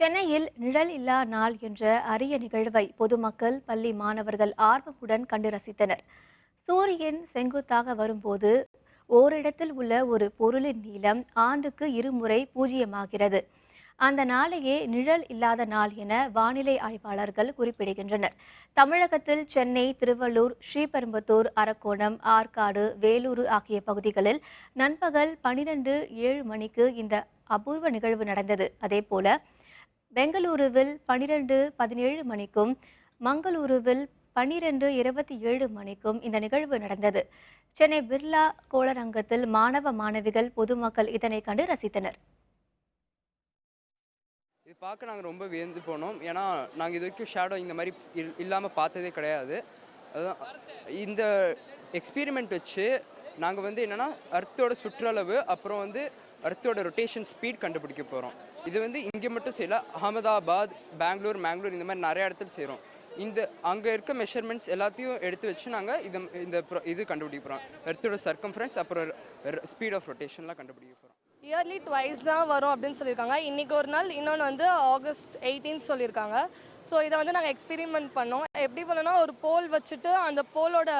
சென்னையில் நிழல் இல்லா நாள் என்ற அரிய நிகழ்வை பொதுமக்கள் பள்ளி மாணவர்கள் ஆர்வமுடன் கண்டு ரசித்தனர். சூரியன் செங்குத்தாக வரும்போது ஓரிடத்தில் உள்ள ஒரு பொருளின் நீளம் ஆண்டுக்கு இருமுறை பூஜ்ஜியமாகிறது. அந்த நாளையே நிழல் இல்லாத நாள் என வானிலை ஆய்வாளர்கள் குறிப்பிடுகின்றனர். தமிழகத்தில் சென்னை திருவள்ளூர் ஸ்ரீபெரும்புத்தூர் அரக்கோணம் ஆற்காடு வேலூர் ஆகிய பகுதிகளில் நண்பகல் பனிரெண்டு ஏழு மணிக்கு இந்த அபூர்வ நிகழ்வு நடந்தது. அதேபோல பெங்களூருவில் பனிரெண்டு பதினேழு மணிக்கும் மங்களூருவில் பன்னிரெண்டு இருபத்தி ஏழு மணிக்கும் இந்த நிகழ்வு நடந்தது. சென்னை பிர்லா கோளரங்கத்தில் மாணவ மாணவிகள் பொதுமக்கள் இதனை கண்டு ரசித்தனர். இது பார்க்க நாங்கள் ரொம்ப வியந்து போனோம். ஏன்னா நாங்கள் இது வரைக்கும் ஷேடோ இந்த மாதிரி இல் இல்லாமல் பார்த்ததே கிடையாது. அதுதான் இந்த எக்ஸ்பீரிமெண்ட் வச்சு நாங்கள் வந்து என்னென்னா அர்த்தோட சுற்றளவு அப்புறம் வந்து அர்த்தோட ரொட்டேஷன் ஸ்பீட் கண்டுபிடிக்க போகிறோம் இது வந்து இங்கே மட்டும் செய்யல அகமதாபாத் பெங்களூர் மேங்களூர் இந்த மாதிரி நிறைய இடத்துல செய்கிறோம் இந்த அங்கே இருக்க மெஷர்மெண்ட்ஸ் எல்லாத்தையும் எடுத்து வச்சு நாங்கள் இது இந்த இது கண்டுபிடிக்க போகிறோம் எர்த்தோட சர்க்கம்ஃபரன்ஸ் அப்புறம் ஸ்பீட் ஆஃப் ரொட்டேஷன்லாம் கண்டுபிடிக்க போகிறோம் இயர்லி ட்வைஸ் தான் வரும் அப்படின்னு சொல்லியிருக்காங்க. இன்றைக்கி ஒரு நாள் இன்னொன்று வந்து ஆகஸ்ட் 18 சொல்லியிருக்காங்க. ஸோ இதை வந்து நாங்கள் எக்ஸ்பெரிமெண்ட் பண்ணோம். எப்படி பண்ணோம்னா ஒரு போல் வச்சுட்டு அந்த போலோட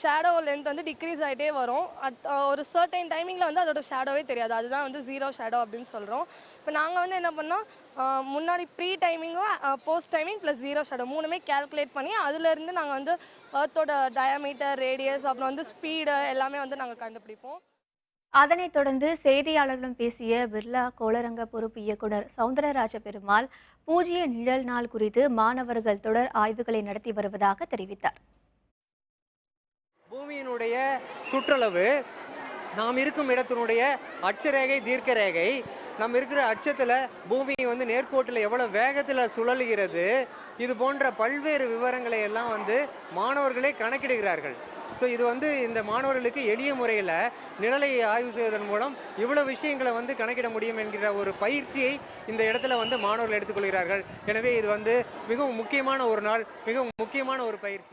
ஷேடோ லென்த் வந்து டிக்ரீஸ் ஆகிட்டே வரும். அட் ஒரு சர்டைன் டைமிங்கில் வந்து அதோட ஷேடோவே தெரியாது. அதுதான் வந்து ஜீரோ ஷேடோ அப்படின்னு சொல்கிறோம் இப்போ நாங்கள் வந்து என்ன பண்ணோம்? முன்னாடி pre டைமிங்கும் post timing plus zero shadow மூணுமே கால்குலேட் பண்ணி அதுலேருந்து நாங்கள் வந்து அர்த்தோட டயாமீட்டர் ரேடியஸ் அப்புறம் வந்து ஸ்பீடு எல்லாமே வந்து நாங்கள் கண்டுபிடிப்போம். அதனைத் தொடர்ந்து செய்தியாளர்களிடம் பேசிய பிர்லா கோளரங்க பொறுப்பு இயக்குனர் சவுந்தரராஜ பெருமாள் பூஜ்ய நிழல் நாள் குறித்து மாணவர்கள் தொடர் ஆய்வுகளை நடத்தி வருவதாக தெரிவித்தார். பூமியினுடைய சுற்றளவு நாம் இருக்கும் இடத்தினுடைய அட்சரேகை தீர்க்க ரேகை நம்ம இருக்கிற அட்சத்தில் பூமி வந்து நேர்கோட்டில் எவ்வளோ வேகத்தில் சுழலுகிறது இது போன்ற பல்வேறு விவரங்களை எல்லாம் வந்து மாணவர்களே கணக்கிடுகிறார்கள். ஸோ இது வந்து இந்த மாணவர்களுக்கு எளிய முறையில் நிழலை ஆய்வு செய்வதன் மூலம் இவ்வளோ விஷயங்களை வந்து கணக்கிட முடியும் என்கிற ஒரு பயிற்சியை இந்த இடத்துல வந்து மாணவர்கள் எடுத்துக்கொள்கிறார்கள். எனவே இது வந்து மிகவும் முக்கியமான ஒரு நாள் மிகவும் முக்கியமான ஒரு பயிற்சி.